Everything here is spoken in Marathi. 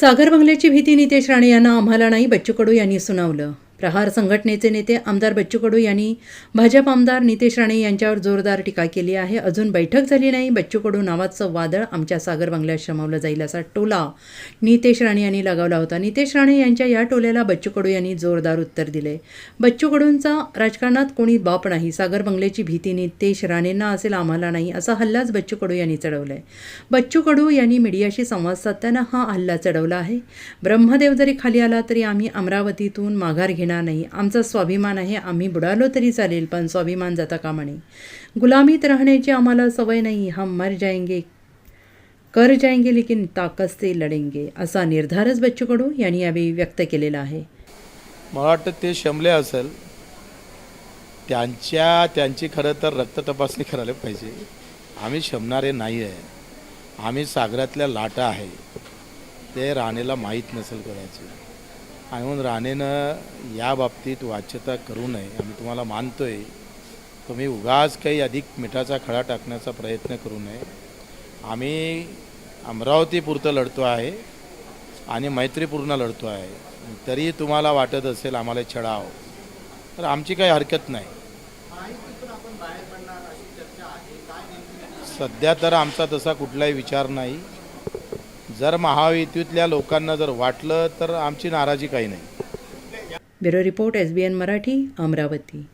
सागर बंगल्याची भीती नितेश राणे यांना आम्हाला नाही बच्चू कडू यांनी सुनावलं प्रहार संघटनेचे नेते आमदार बच्चू कडू यांनी भाजप आमदार नितेश राणे यांच्यावर जोरदार टीका केली आहे. अजून बैठक झाली नाही. बच्चू कडू नावाचं वादळ आमच्या सागर बंगल्यात शमवलं जाईल असा टोला नितेश राणे यांनी लगावला होता. नितेश राणे यांच्या या टोल्याला बच्चू कडू यांनी जोरदार उत्तर दिले. बच्चू कडूंचा राजकारणात कोणी बाप नाही. सागर बंगल्याची भीती नितेश राणेंना असेल आम्हाला नाही असा हल्लाच बच्चू कडू यांनी चढवलाय. बच्चू कडू यांनी मीडियाशी संवाद साधताना हा हल्ला चढवला आहे. ब्रह्मदेव जरी खाली आला तरी आम्ही अमरावतीतून माघार घेणार नाही. आमचा स्वाभिमान आहे आम्ही बुडालो तरी चालेल पण स्वाभिमान जाता कामा नये. गुलामीत राहण्याची आम्हाला सवय नाही हम मर जाएंगे कर जाएंगे लेकिन ताकद ते लढेंगे असा निर्धारच बच्चू कडू यांनी यावेळी व्यक्त केलेला आहे. मला वाटतं ते शमले असेल त्यांच्या त्यांची खरं तर रक्त तपासणी करायला पाहिजे. आम्ही शमणारे नाही आहे आम्ही सागरातल्या लाटा आहे. ते राणेला माहीत नसेल करायचं आणि म्हणून राणेनं या बाबतीत वाच्यता करू नये आम्ही तुम्हाला मानतो आहे तुम्ही उगाच काही अधिक मिठाचा खडा टाकण्याचा प्रयत्न करू नये. आम्ही अमरावतीपुरतं लढतो आहे आणि मैत्रीपूर्ण लढतो आहे. तरी तुम्हाला वाटत असेल आम्हाला छडाव तर आमची काही हरकत नाही. सध्या तर आमचा तसा कुठलाही विचार नाही. जर महायुतीतल्या लोकांना जर वाटलं तर आमची नाराजी काही नाही. Bureau report S B N Marathi Amravati.